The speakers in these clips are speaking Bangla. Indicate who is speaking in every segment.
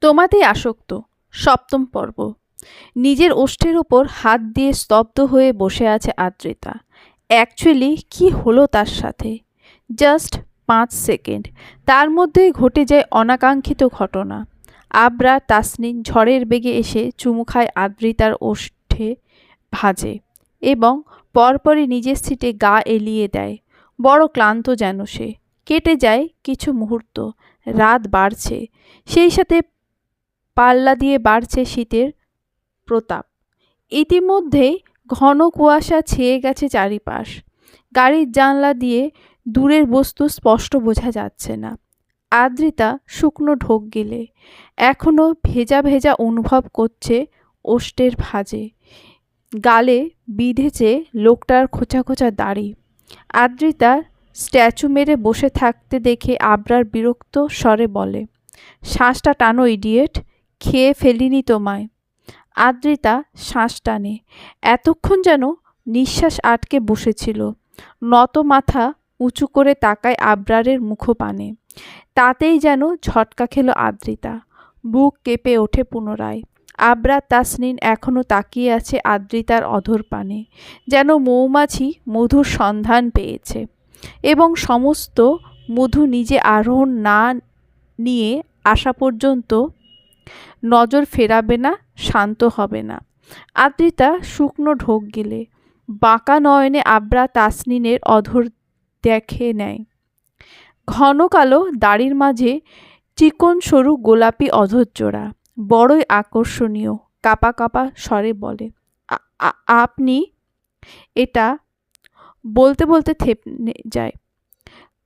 Speaker 1: তোমাতেই আসক্ত, সপ্তম পর্ব। নিজের ওষ্ঠের ওপর হাত দিয়ে স্তব্ধ হয়ে বসে আছে আদ্রিতা। অ্যাকচুয়ালি কি হলো তার সাথে? জাস্ট পাঁচ সেকেন্ড। তার মধ্যেই ঘটে যায় অনাকাঙ্ক্ষিত ঘটনা। আবরা তাসনিন ঝড়ের বেগে এসে চুমু খায় আদ্রিতার ওষ্ঠে ভাজে এবং পরপরই নিজের সিটে গা এলিয়ে দেয়। বড় ক্লান্ত যেন সে। কেটে যায় কিছু মুহূর্ত। রাত বাড়ছে। সেই সাথে পাল্লা দিয়ে বাড়ছে শীতের প্রতাপ। ইতিমধ্যেই ঘন কুয়াশা ছেয়ে গেছে চারিপাশ। গাড়ির জানলা দিয়ে দূরের বস্তু স্পষ্ট বোঝা যাচ্ছে না। আদ্রিতা শুকনো ঢোক গেলে এখনও ভেজা ভেজা অনুভব করছে ওষ্টের ভাজে। গালে বিঁধেছে লোকটার খোঁচা খোঁচা দাড়ি। আদ্রিতা স্ট্যাচু মেরে বসে থাকতে দেখে আবরার বিরক্ত স্বরে বলে, শ্বাসটা টানো, ইডিয়েট। খেয়ে ফেলিনি তোমায়। আদ্রিতা শ্বাস টানে। এতক্ষণ যেন নিঃশ্বাস আটকে বসেছিল। নত মাথা উঁচু করে তাকায় আবরারের মুখপানে। তাতেই যেন ঝটকা খেল আদ্রিতা। বুক কেঁপে ওঠে পুনরায়। আবরা তাসনিন এখনও তাকিয়ে আছে আদ্রিতার অধর পানে। যেন মৌমাছি মধুর সন্ধান পেয়েছে। এবং সমস্ত মধু নিজে আরোহণ না নিয়ে আসা পর্যন্ত নজর ফেরাবে না, শান্ত হবে না। আদ্রিতা শুকনো ঢোক গেলে, বাঁকা নয়নে আব্রা তাসনিনের অধর দেখে নেয়। ঘন কালো দাড়ির মাঝে চিকন সরু গোলাপি অধরজোড়া বড়ই আকর্ষণীয়, কাপা কাপা স্বরে বলে আপনি? এটা বলতে বলতে থেপে যায়।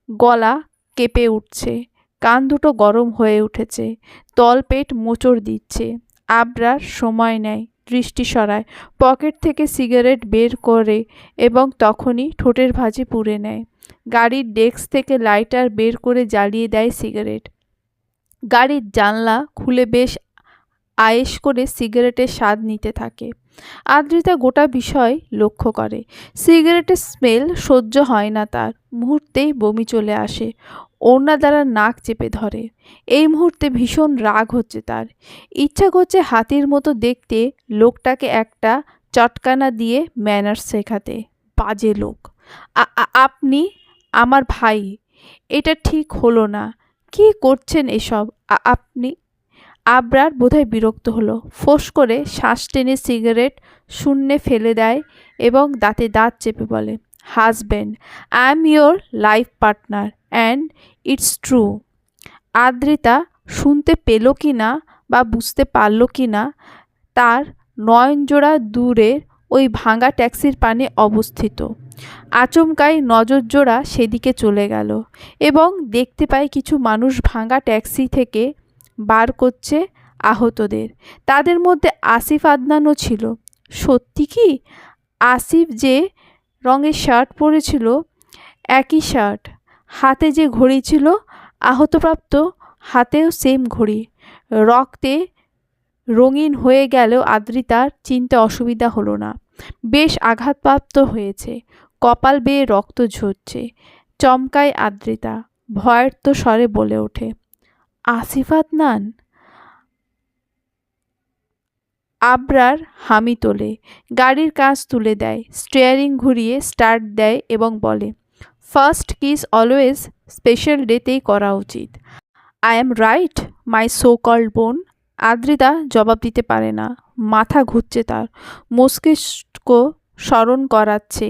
Speaker 1: গলা কেঁপে উঠছে। কান দুটো গরম হয়ে উঠেছে। তলপেট মোচড় দিচ্ছে। আবরার সময় নেয় দৃষ্টি সরায়। পকেট থেকে সিগারেট বের করে এবং তখনই ঠোঁটের ভাঁজে পুড়ে নেয়। গাড়ির ডেস্ক থেকে লাইটার বের করে জ্বালিয়ে দেয় সিগারেট। গাড়ির জানলা খুলে বেশ আয়েস করে সিগারেটের স্বাদ নিতে থাকে। আদ্রিতা গোটা বিষয় লক্ষ্য করে। সিগারেটের স্মেল সহ্য হয় না তার। মুহূর্তেই বমি চলে আসে। ওড়না দ্বারা নাক চেপে ধরে। এই মুহূর্তে ভীষণ রাগ হচ্ছে তার। ইচ্ছা করছে হাতির মতো দেখতে লোকটাকে একটা চটকানা দিয়ে ম্যানার্স শেখাতে। বাজে লোক। আপনি আমার ভাই। এটা ঠিক হলো না। কি করছেন এসব? আপনি? আবরার বোধহয় বিরক্ত হলো। ফোঁস করে শ্বাস টেনে সিগারেট শূন্যে ফেলে দেয় এবং দাঁতে দাঁত চেপে বলে husband I am your life partner and it's true Adrita শুনতে পেল কি না বা বুঝতে পারল কি না তার নয়নজোড়া দূরের ওই ভাঙা ট্যাক্সির পানে অবস্থিত। আচমকাই নজরজোড়া সেদিকে চলে গেল এবং দেখতে পায় কিছু মানুষ ভাঙা ট্যাক্সি থেকে বার করছে আহতদের। তাদের মধ্যে আসিফ আদনানও ছিল। সত্যি কি? আসিফ যে রঙের শার্ট পরেছিল, একই শার্ট। হাতে যে ঘড়ি ছিল, আহতপ্রাপ্ত হাতেও সেম ঘড়ি। রক্তে রঙিন হয়ে গেলেও আদ্রিতার চিনতে অসুবিধা হলো না। বেশ আঘাতপ্রাপ্ত হয়েছে। কপাল বেয়ে রক্ত ঝরছে। চমকায় আদ্রিতা। ভয়ের তো স্বরে বলে ওঠে আসিফাত নান আবরার হামি তোলে, গাড়ির কাজ তুলে দেয় স্টিয়ারিং ঘুরিয়ে স্টার্ট দেয় এবং বলে ফার্স্ট কিস অলওয়েজ স্পেশাল ডেতেই করা উচিত। I am right my so called বোন। আদ্রিতা জবাব দিতে পারে না, মাথা ঘুরছে তার, মস্তিষ্ক স্মরণ করাচ্ছে,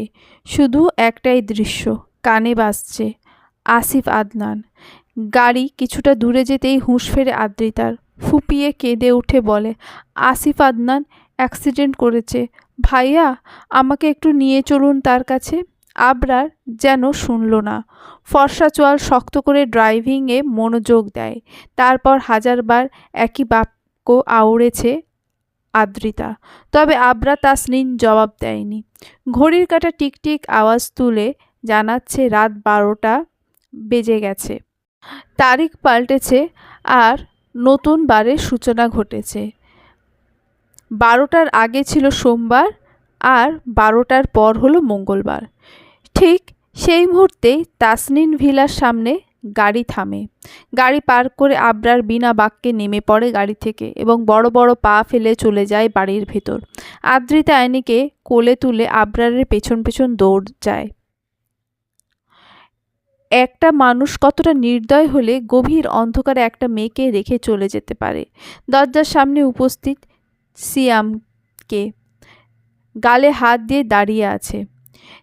Speaker 1: শুধু একটাই দৃশ্য, কানে বাজছে, আসিফ আদনান। গাড়ি কিছুটা দূরে যেতেই হুঁশ ফেরে আদ্রিতার ফুপিয়ে কেঁদে উঠে বলে, আসিফ আদনান, অ্যাক্সিডেন্ট করেছে। ভাইয়া, আমাকে একটু নিয়ে চলুন তার কাছে। আবরার যেন শুনল না। ফর্সা চোয়াল শক্ত করে ড্রাইভিংয়ে মনোযোগ দেয়। তারপর হাজারবার একই বাক্য আউড়েছে আদ্রিতা। তবে আবরা তাসনিন জবাব দেয়নি। ঘড়ির কাটা টিকটিক আওয়াজ তুলে জানাচ্ছে রাত বারোটা বেজে গেছে। তারিখ পাল্টেছে আর নতুন বারের সূচনা ঘটেছে। বারোটার আগে ছিল সোমবার আর বারোটার পর হলো মঙ্গলবার। ঠিক সেই মুহূর্তেই তাসনিন ভিলার সামনে গাড়ি থামে। গাড়ি পার্ক করে আবরার বিনা বাক্যে নেমে পড়ে গাড়ি থেকে এবং বড় বড় পা ফেলে চলে যায় বাড়ির ভেতর। আদ্রিতা আইনিকে কোলে তুলে আবরারের পেছন পেছন দৌড় যায়। একটা মানুষ কতটা নির্দয় হলে গভীর অন্ধকারে একটা মেয়েকে রেখে চলে যেতে পারে। দরজার সামনে উপস্থিত সিয়ামকে গালে হাত দিয়ে দাঁড়িয়ে আছে,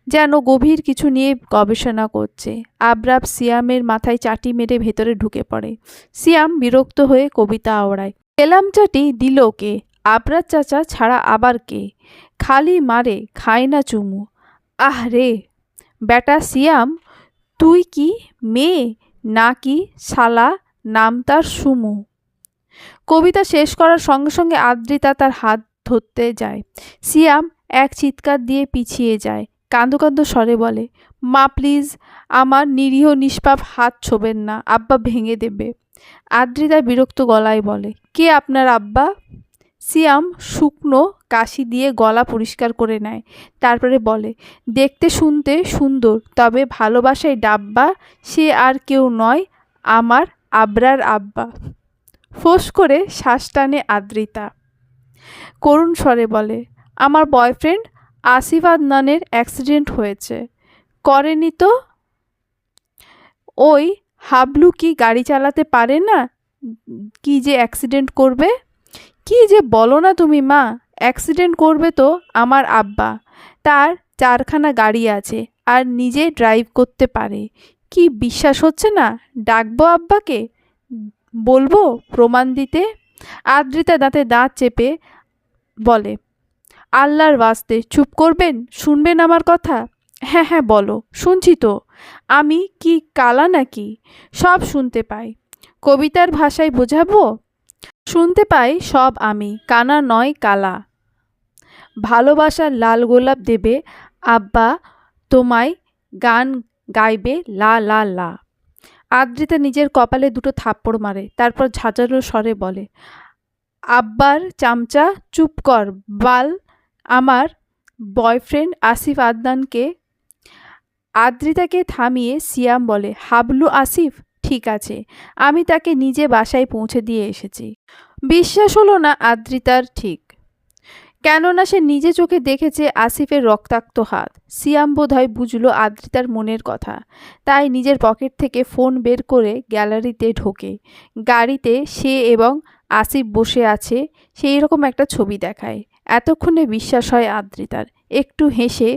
Speaker 1: যেন গভীর কিছু নিয়ে গবেষণা করছে। আবরাব সিয়ামের মাথায় চাটি মেরে ভেতরে ঢুকে পড়ে। সিয়াম বিরক্ত হয়ে কবিতা আওড়ায়, এলাম চাটি দিল কে? আবরার চাচা ছাড়া আবার কে? খালি মারে, খায় না চুমু। আহ রে, বেটা সিয়াম তুই কি মেয়ে নাকি শালা নাম তার সুমু? কবিতা শেষ করার সঙ্গে সঙ্গে আদ্রিতা তার হাত ধরতে যায়। সিয়াম এক চিৎকার দিয়ে পিছিয়ে যায়। কাঁদো কান্দো স্বরে বলে, মা, প্লিজ, আমার নিরীহ নিষ্পাপ হাত ছোবেন না, আব্বা ভেঙে দেবে। আদ্রিতা বিরক্ত গলায় বলে, কে আপনার আব্বা? সিয়াম শুকনো কাশি দিয়ে গলা পরিষ্কার করে নেয়। তারপরে বলে, দেখতে শুনতে সুন্দর, তবে ভালোবাসায় ডাব্বা সে আর কেউ নয়, আমার আবরার আব্বা। ফোঁস করে শ্বাস টানে আদ্রিতা। করুণ স্বরে বলে, আমার বয়ফ্রেন্ড আসিফ আদনানের অ্যাক্সিডেন্ট হয়েছে। করেনি তো? ওই হাবলু কি গাড়ি চালাতে পারে না? কি যে অ্যাক্সিডেন্ট করবে? কি যে বলো না তুমি, মা? অ্যাক্সিডেন্ট করবে তো আমার আব্বা। তার চারখানা গাড়ি আছে আর নিজে ড্রাইভ করতে পারে। কি বিশ্বাস হচ্ছে না? ডাকবো আব্বাকে? বলব প্রমাণ দিতে? আদ্রিতা দাঁতে দাঁত চেপে বলে, আল্লাহর বাস্তে চুপ করবেন? শুনবেন আমার কথা? হ্যাঁ হ্যাঁ বলো, শুনছি তো। আমি কি কালা নাকি? সব শুনতে পাই। কবিতার ভাষায় বোঝাবো? শুনতে পাই সব আমি, কানা নয় কালা। ভালোবাসার লাল গোলাপ দেবে, আব্বা তোমায় গান গাইবে লা লা লা। আদ্রিতা নিজের কপালে দুটো থাপ্পড় মারে, তারপর ঝাঁঝালো স্বরে বলে, আব্বার চামচা চুপ কর, বাল আমার বয়ফ্রেন্ড আসিফ আদনানকে আদ্রিতাকে থামিয়ে সিয়াম বলে, হাবলু আসিফ ঠিক আছে, আমি তাকে নিজে বাসায় পৌঁছে দিয়ে এসেছি। বিশ্বাস হলো না আদ্রিতার ঠিক। কেননা সে নিজে চোখে দেখেছে আসিফের রক্তাক্ত হাত। সিয়াম বোধহয় বুঝল আদ্রিতার মনের কথা। তাই নিজের পকেট থেকে ফোন বের করে গ্যালারিতে ঢোকে। গাড়িতে সে এবং আসিফ বসে আছে, সেই রকম একটা ছবি দেখায়। এতক্ষণে বিশ্বাস হয় আদ্রিতার। একটু হেসে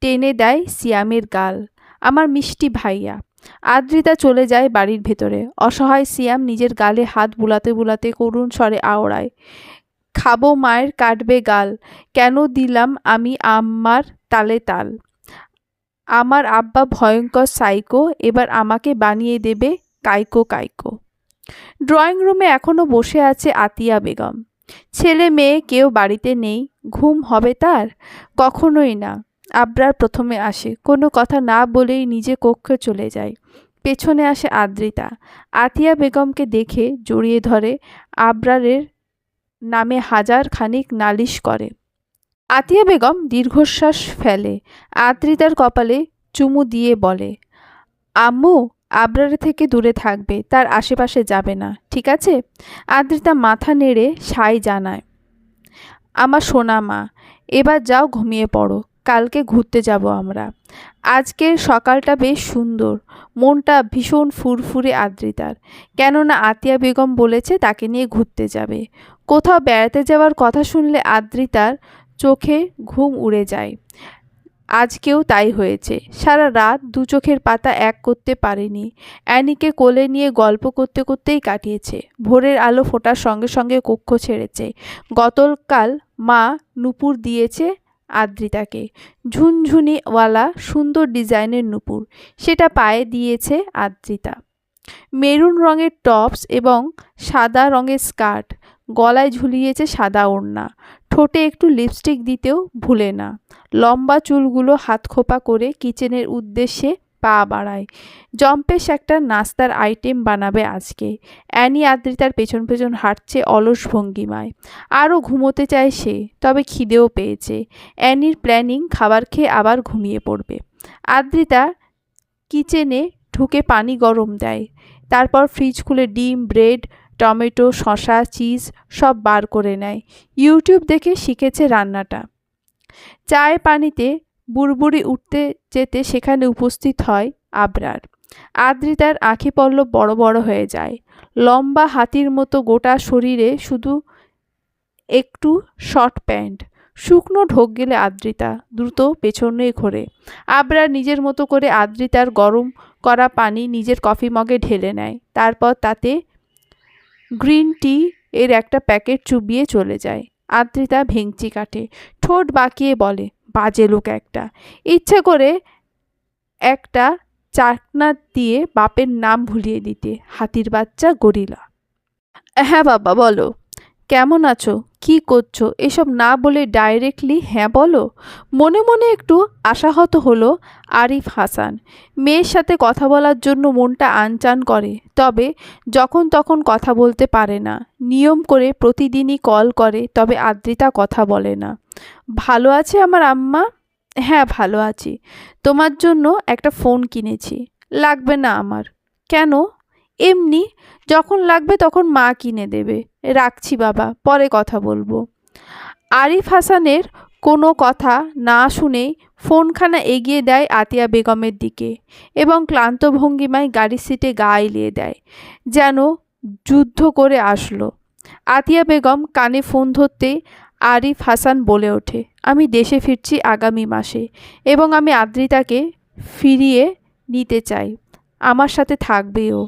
Speaker 1: টেনে দেয় সিয়ামের গাল। আমার মিষ্টি ভাইয়া। আদ্রিতা চলে যায় বাড়ির ভেতরে। অসহায় সিয়াম নিজের গালে হাত বুলাতে বুলাতে করুণ স্বরে আওড়ায়, খাব মায়ের কাটবে গাল, কেন দিলাম আমি আমার তালে তাল? আমার আব্বা ভয়ঙ্কর সাইকো, এবার আমাকে বানিয়ে দেবে কাইকো কাইকো। ড্রয়িং রুমে এখনও বসে আছে আতিয়া বেগম। ছেলে মেয়ে কেউ বাড়িতে নেই, ঘুম হবে তার? কখনোই না। আবরার প্রথমে আসে। কোনো কথা না বলেই নিজে কক্ষে চলে যায়। পেছনে আসে আদ্রিতা। আতিয়া বেগমকে দেখে জড়িয়ে ধরে, আবরারের নামে হাজার খানিক নালিশ করে। আতিয়া বেগম দীর্ঘশ্বাস ফেলে। আদ্রিতার কপালে চুমু দিয়ে বলে, আম্মু, আবরার থেকে দূরে থাকবে, তার আশেপাশে যাবে না, ঠিক আছে? আদ্রিতা মাথা নেড়ে সাই জানায়, আমার সোনা মা, এবার যাও ঘুমিয়ে পড়ো। কালকে ঘুরতে যাব আমরা। আজকের সকালটা বেশ সুন্দর। মনটা ভীষণ ফুরফুরে আদ্রিতার। কেননা আতিয়া বেগম বলেছে তাকে নিয়ে ঘুরতে যাবে। কোথাও বেড়াতে যাওয়ার কথা শুনলে আদ্রিতার চোখে ঘুম উড়ে যায়। আজকেও তাই হয়েছে। সারা রাত দু চোখের পাতা এক করতে পারেনি। অ্যানিকে কোলে নিয়ে গল্প করতে করতেই কাটিয়েছে। ভোরের আলো ফোটার সঙ্গে সঙ্গে কক্ষ ছেড়েছে। গতকাল মা নুপুর দিয়েছে আদ্রিতাকে। ঝুনঝুনিওয়ালা সুন্দর ডিজাইনের নুপুর। সেটা পায়ে দিয়েছে আদ্রিতা। মেরুন রঙের টপস এবং সাদা রঙের স্কার্ট। গলায় ঝুলিয়েছে সাদা ওড়না। ঠোঁটে একটু লিপস্টিক দিতেও ভুলে না। লম্বা চুলগুলো হাত খোপা করে কিচেনের উদ্দেশ্যে পা বাড়ায়। জম্পেশ একটা নাস্তার আইটেম বানাবে আজকে। অ্যানি আদ্রিতার পেছন পেছন হাঁটছে অলস ভঙ্গিমায়। আরও ঘুমোতে চায় সে, তবে খিদেও পেয়েছে। অ্যানির প্ল্যানিং খাবার খেয়ে আবার ঘুমিয়ে পড়বে। আদ্রিতা কিচেনে ঢুকে পানি গরম দেয়। তারপর ফ্রিজ খুলে ডিম ব্রেড টমেটো, শসা চিজ সব বার করে নেয়। ইউটিউব দেখে শিখেছে রান্নাটা। চায়ের পানিতে বুড়বুড়ি উঠতে যেতে সেখানে উপস্থিত হয় আবরার। আদ্রিতার আঁখি পল্লব বড় বড় হয়ে যায়। লম্বা হাতির মতো গোটা শরীরে শুধু একটু শর্ট প্যান্ট। শুকনো ঢোক গেলে আদ্রিতা, দ্রুত পেছনে ঘোরে। আবরার নিজের মতো করে আদ্রিতার গরম করা পানি নিজের কফি মগে ঢেলে নেয়। তারপর তাতে গ্রিন টি এর একটা প্যাকেট চুবিয়ে চলে যায়। আদ্রিতা ভেংচি কাটে। ঠোঁট বাঁকিয়ে বলে বাজে লোক একটা। ইচ্ছে করে একটা চাকনা দিয়ে বাপের নাম ভুলিয়ে দিতে, হাতির বাচ্চা গরিলা। হ্যাঁ বাবা, বলো। কেমন আছো? কি করছ? এসব না বলে ডাইরেক্টলি হ্যাঁ বলো? মনে মনে একটু আশাহত হলো আরিফ হাসান। মেয়ের সাথে কথা বলার জন্য মনটা আনচান করে, তবে যখন তখন কথা বলতে পারে না। নিয়ম করে প্রতিদিনই কল করে, তবে আদ্রিতা কথা বলে না। ভালো আছে আমার আম্মা? হ্যাঁ ভালো আছি। তোমার জন্য একটা ফোন কিনেছি। লাগবে না আমার। কেন? এমনি যখন লাগবে তখন মা কিনে দেবে। রাখছি বাবা, পরে কথা বলব। আরিফ হাসানের কোনো কথা না শুনেই ফোনখানা এগিয়ে দেয় আতিয়া বেগমের দিকে এবং ক্লান্ত ভঙ্গিমায় গাড়ির সিটে গা এলিয়ে দেয়, যেন যুদ্ধ করে আসলো। আতিয়া বেগম কানে ফোন ধরতেই আরিফ হাসান বলে ওঠে, আমি দেশে ফিরছি আগামী মাসে এবং আমি আদ্রিতাকে ফিরিয়ে নিতে চাই। আমার সাথে থাকবেও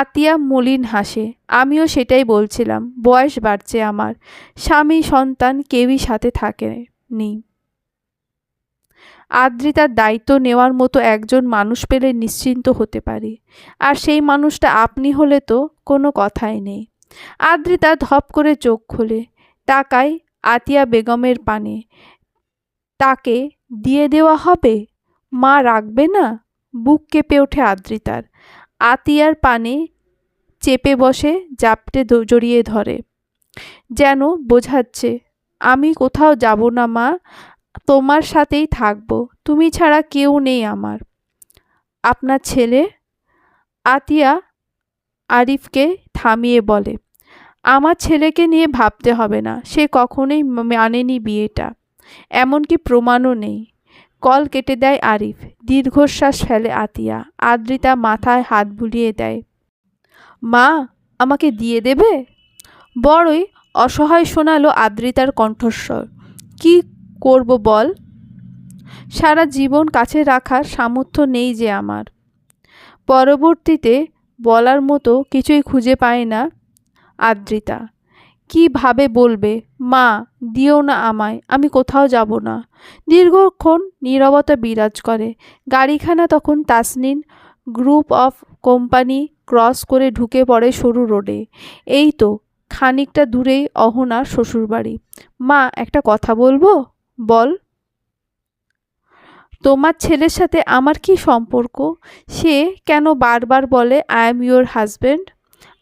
Speaker 1: আতিয়া মলিন হাসে, আমিও সেটাই বলছিলাম, বয়স বাড়ছে আমার, স্বামী, সন্তান কেউই সাথে থাকে নি আদ্রিতার দায়িত্ব নেওয়ার মতো একজন মানুষ পেলে নিশ্চিন্ত হতে পারি, আর সেই মানুষটা আপনি হলে তো কোনো কথাই নেই। আদ্রিতা ধপ করে চোখ খোলে টাকায় আতিয়া বেগমের পানে, তাকে দিয়ে দেওয়া হবে? মা রাখবে না? বুক কেঁপে ওঠে আদ্রিতার। আতিয়ার পানে চেপে বসে জাপটে জড়িয়ে ধরে। যেন বোঝাচ্ছে, আমি কোথাও যাব না মা, তোমার সাথেই থাকব, তুমি ছাড়া কেউ নেই আমার। আপনার ছেলে? আতিয়া আরিফকে থামিয়ে বলে, আমার ছেলেকে নিয়ে ভাবতে হবে না, সে কখনোই মানেনি বিয়েটা। এমনকি প্রমাণও নেই। কল কেটে দেয় আরিফ। দীর্ঘশ্বাস ফেলে আতিয়া। আদ্রিতা মাথায় হাত বুলিয়ে দেয়। মা, আমাকে দিয়ে দেবে? বড়ই অসহায় শোনালো আদ্রিতার কণ্ঠস্বর। কি করব বল? সারা জীবন কাছে রাখার সামর্থ্য নেই যে আমার। পরবর্তীতে বলার মতো কিছুই খুঁজে পায় না আদ্রিতা। কীভাবে বলবে, মা, দিও না আমায়, আমি কোথাও যাব না দীর্ঘক্ষণ নীরবতা বিরাজ করে। গাড়িখানা তখন Tasnin group of company cross করে ঢুকে পড়ে সরু রোডে। এই তো, খানিকটা দূরেই অহনার শ্বশুরবাড়ি। মা, একটা কথা বলব? বল। তোমার ছেলের সাথে আমার কি সম্পর্ক? সে কেন বারবার বলে I am your husband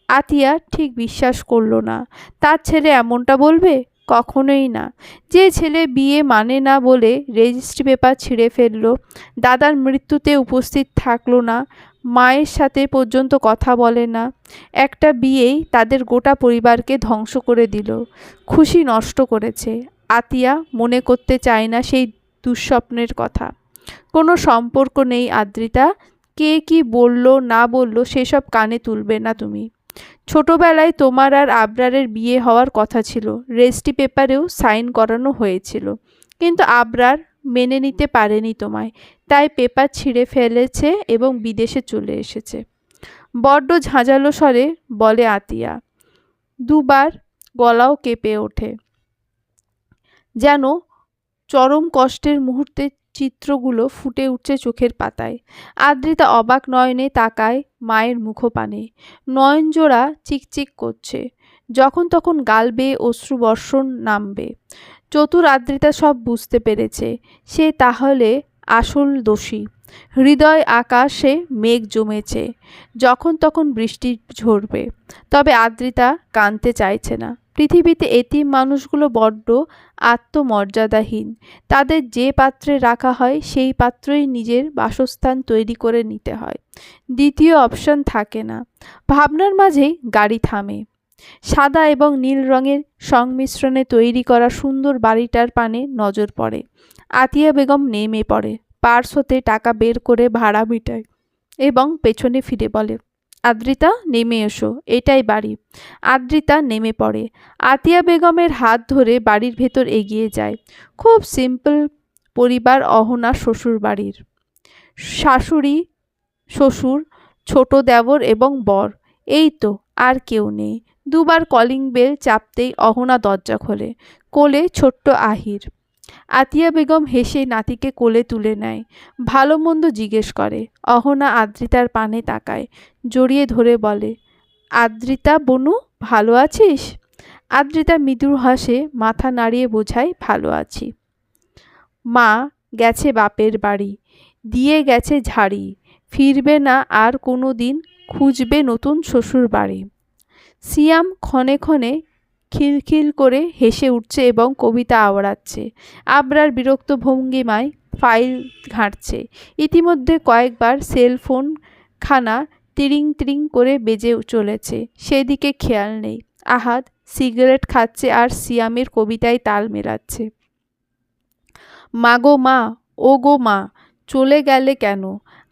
Speaker 1: Atiya ঠিক বিশ্বাস করল না। তার ছেলে এমনটা বলবে? কখনোই না। যে ছেলে বিয়ে মানে না বলে রেজিস্ট্রি পেপার ছিঁড়ে ফেলল। দাদার মৃত্যুতে উপস্থিত থাকল না। মায়ের সাথে পর্যন্ত কথা বলে না। একটা বিয়েই তাদের গোটা পরিবারকে ধ্বংস করে দিল। খুশি নষ্ট করেছে। আতিয়া মনে করতে চায় না সেই দুঃস্বপ্নের কথা। কোনো সম্পর্ক নেই আদ্রিতা। কে কি বলল না বলল সেসব কানে তুলবে না তুমি। ছোটবেলায় তোমার আর আবরারের বিয়ে হওয়ার কথা ছিল। রেজিস্ট্রি পেপারেও সাইন করানো হয়েছিল। কিন্তু আবরার মেনে নিতে পারেনি তোমায়। তাই পেপার ছিঁড়ে ফেলেছে এবং বিদেশে চলে এসেছে। বড্ড ঝাঁঝালো স্বরে বলে আতিয়া, দুবার গলাও কেঁপে ওঠে। যেন চরম কষ্টের মুহূর্তে চিত্রগুলো ফুটে উঠছে চোখের পাতায়। আদ্রিতা অবাক নয়নে তাকায় মায়ের মুখপানে। নয়নজোড়া চিকচিক করছে। যখন তখন গাল বেয়ে অশ্রু বর্ষণ নামবে। চতুর আদ্রিতা সব বুঝতে পেরেছে। সে তাহলে আসল দোষী। হৃদয় আকাশে মেঘ জমেছে। যখন তখন বৃষ্টি ঝরবে। তবে আদ্রিতা কানতে চাইছে না। পৃথিবীতে এতিম মানুষগুলো বড্ড আত্মমর্যাদাহীন। তাদের যে পাত্রে রাখা হয়, সেই পাত্রই নিজের বাসস্থান তৈরি করে নিতে হয়। দ্বিতীয় অপশন থাকে না। ভাবনার মাঝেই গাড়ি থামে। সাদা এবং নীল রঙের সংমিশ্রণে তৈরি করা সুন্দর বাড়িটার পানে নজর পড়ে। আতিয়া বেগম নেমে পড়ে, পার্স হতে টাকা বের করে ভাড়া মিটায় এবং পেছনে ফিরে বলে আদ্রিতা নেমে এসো, এটাই বাড়ি। আদ্রিতা নেমে পড়ে। আতিয়া বেগমের হাত ধরে বাড়ির ভেতর এগিয়ে যায়। খুব সিম্পল পরিবার অহনা শ্বশুর বাড়ির। শাশুড়ি, শ্বশুর, ছোট দেবর এবং বর। এই তো, আর কেউ নেই। দুবার কলিং বেল চাপতেই অহনা দরজা খোলে। কোলে ছোট্ট আহির। আতিয়া বেগম হেসে নাতিকে কোলে তুলে নেয়। ভালো মন্দ জিজ্ঞেস করে। অহনা আদ্রিতার পানে তাকায়। জড়িয়ে ধরে বলে, আদ্রিতা, বনু, ভালো আছিস? আদ্রিতা মৃদুর হাসে মাথা নাড়িয়ে বোঝায়, ভালো আছি। মা, গেছে বাপের বাড়ি। দিয়ে গেছে ঝাড়ি। ফিরবে না আর কোনো দিন, খুঁজবে নতুন শ্বশুর বাড়ি সিয়াম ক্ষণে ক্ষণে খিলখিল করে হেসে উঠছে এবং কবিতা আওড়াচ্ছে। আবরার বিরক্ত ভঙ্গিমায় ফাইল ঘাঁটছে। ইতিমধ্যে কয়েকবার সেলফোন খানা তিরিং তিরিং করে বেজে চলেছে। সেদিকে খেয়াল নেই। আহাদ সিগারেট খাচ্ছে আর সিয়ামের কবিতায় তাল মেলাচ্ছে। মাগো মা ও গো মা, চলে গেলে কেন?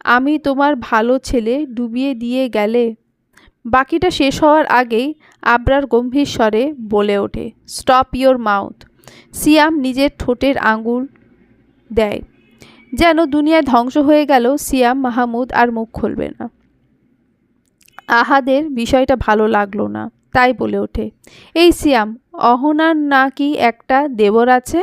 Speaker 1: আমি তোমার ভালো ছেলে ডুবিয়ে দিয়ে গেলে বাকিটা শেষ হওয়ার আগেই আবরার গম্ভীর স্বরে বলে ওঠে স্টপ ইয়োর মাউথ সিয়াম নিজের ঠোঁটের আঙুল দেয়, যেন দুনিয়া ধ্বংস হয়ে গেল সিয়াম, মাহমুদ আর মুখ খুলবে না। আহাদের বিষয়টা ভালো লাগল না, তাই বলে ওঠে, এই সিয়াম, অহনার নাকি একটা দেবর আছে?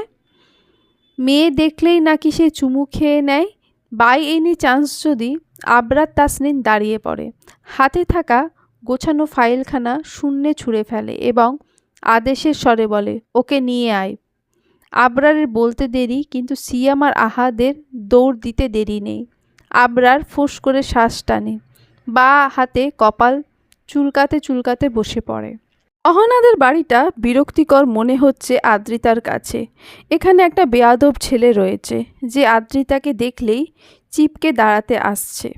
Speaker 1: মেয়ে দেখলেই নাকি সে চুমু খেয়ে নেয়? বাই এনি চান্স যদি, আবরার তাসনিন দাঁড়িয়ে পড়ে, হাতে থাকা গোছানো ফাইলখানা শূন্যে ছুঁড়ে ফেলে এবং আদেশের স্বরে বলে, ওকে নিয়ে আয়। আবরারের বলতে দেরি, কিন্তু সিয়াম আর আহাদের দৌড় দিতে দেরি নেই। আবরার ফোঁস করে শ্বাস টানে, বা হাতে কপাল চুলকাতে চুলকাতে বসে পড়ে। অহনাদের বাড়িটা বিরক্তিকর মনে হচ্ছে আদ্রিতার কাছে। এখানে একটা বেয়াদব ছেলে রয়েছে, যে আদ্রিতাকে দেখলেই চিপকে দাঁড়াতে আসছে।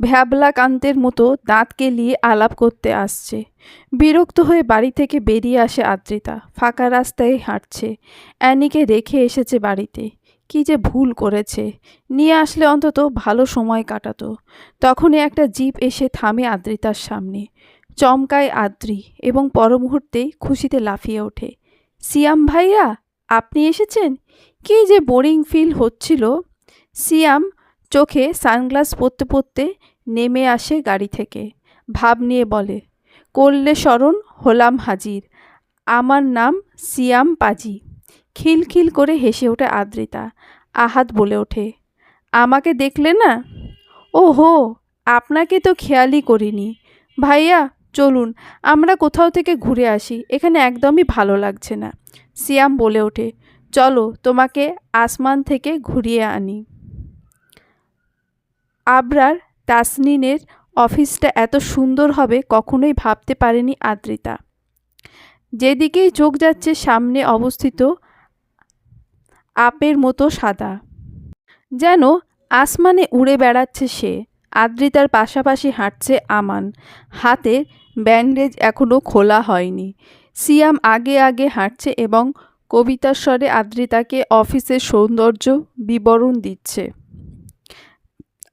Speaker 1: ভ্যাবলাকান্তের মতো দাঁত কেলিয়ে আলাপ করতে আসছে। বিরক্ত হয়ে বাড়ি থেকে বেরিয়ে আসে আদ্রিতা। ফাঁকা রাস্তায় হাঁটছে। অ্যানিকে রেখে এসেছে বাড়িতে। কি যে ভুল করেছে। নিয়ে আসলে অন্তত ভালো সময় কাটাতো। তখনই একটা জিপ এসে থামে আদ্রিতার সামনে। চমকায় আদ্রি এবং পর মুহূর্তেই খুশিতে লাফিয়ে ওঠে। সিয়াম ভাইয়া, আপনি এসেছেন? কি যে বোরিং ফিল হচ্ছিল। সিয়াম চোখে সানগ্লাস পরতে পরতে নেমে আসে গাড়ি থেকে। ভাব নিয়ে বলে, করলে স্মরণ, হলাম হাজির। আমার নাম সিয়াম পাজি। খিলখিল করে হেসে ওঠে আদ্রিতা। আহাত বলে ওঠে, আমাকে দেখলে না? ও হো আপনাকে তো খেয়ালই করিনি। ভাইয়া, চলুন, আমরা কোথাও থেকে ঘুরে আসি, এখানে একদমই ভালো লাগছে না। সিয়াম বলে ওঠে, চলো, তোমাকে আসমান থেকে ঘুরিয়ে আনি। আবরার তাসনিনের অফিসটা এত সুন্দর হবে কখনোই ভাবতে পারেনি আদ্রিতা। যেদিকেই চোখ যাচ্ছে সামনে অবস্থিত আপের মতো সাদা। যেন আসমানে উড়ে বেড়াচ্ছে সে। আদ্রিতার পাশাপাশি হাঁটছে আমান। হাতে ব্যান্ডেজ এখনও খোলা হয়নি। সিয়াম আগে আগে হাঁটছে এবং কবিতার স্বরে আদ্রিতাকে অফিসের সৌন্দর্য বিবরণ দিচ্ছে।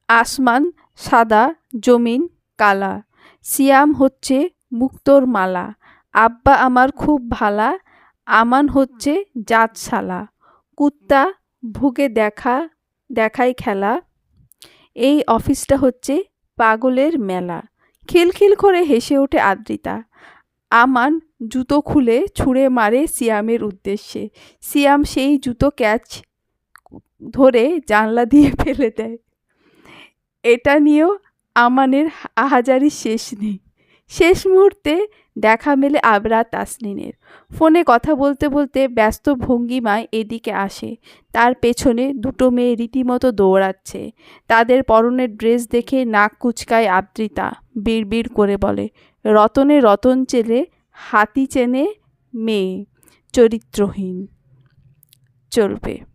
Speaker 1: আসমান সাদা, জমিন কালা। সিয়াম হচ্ছে মুক্তোর মালা। আব্বা আমার খুব ভালা, আমান হচ্ছে জাতশালা। কুত্তা ভুগে দেখা দেখাই খেলা। এই অফিসটা হচ্ছে পাগলের মেলা। খিলখিল করে হেসে ওঠে আদ্রিতা। আমান জুতো খুলে ছুঁড়ে মারে সিয়ামের উদ্দেশ্যে। সিয়াম সেই জুতো ক্যাচ ধরে জানলা দিয়ে ফেলে দেয়। এটা নিয়েও আমানের আহাজারি শেষ নেই। শেষ মুহূর্তে দেখা মেলে আবরা তাসনিনের। ফোনে কথা বলতে বলতে ব্যস্ত ভঙ্গিমায় এদিকে আসে। তার পেছনে দুটো মেয়ে রীতিমতো দৌড়াচ্ছে। তাদের পরনের ড্রেস দেখে নাক কুচকায় আদ্রিতা বিড়বিড় করে বলে, রতনে রতন চেলে হাতি চেনে মেয়ে, চরিত্রহীন, চলবে।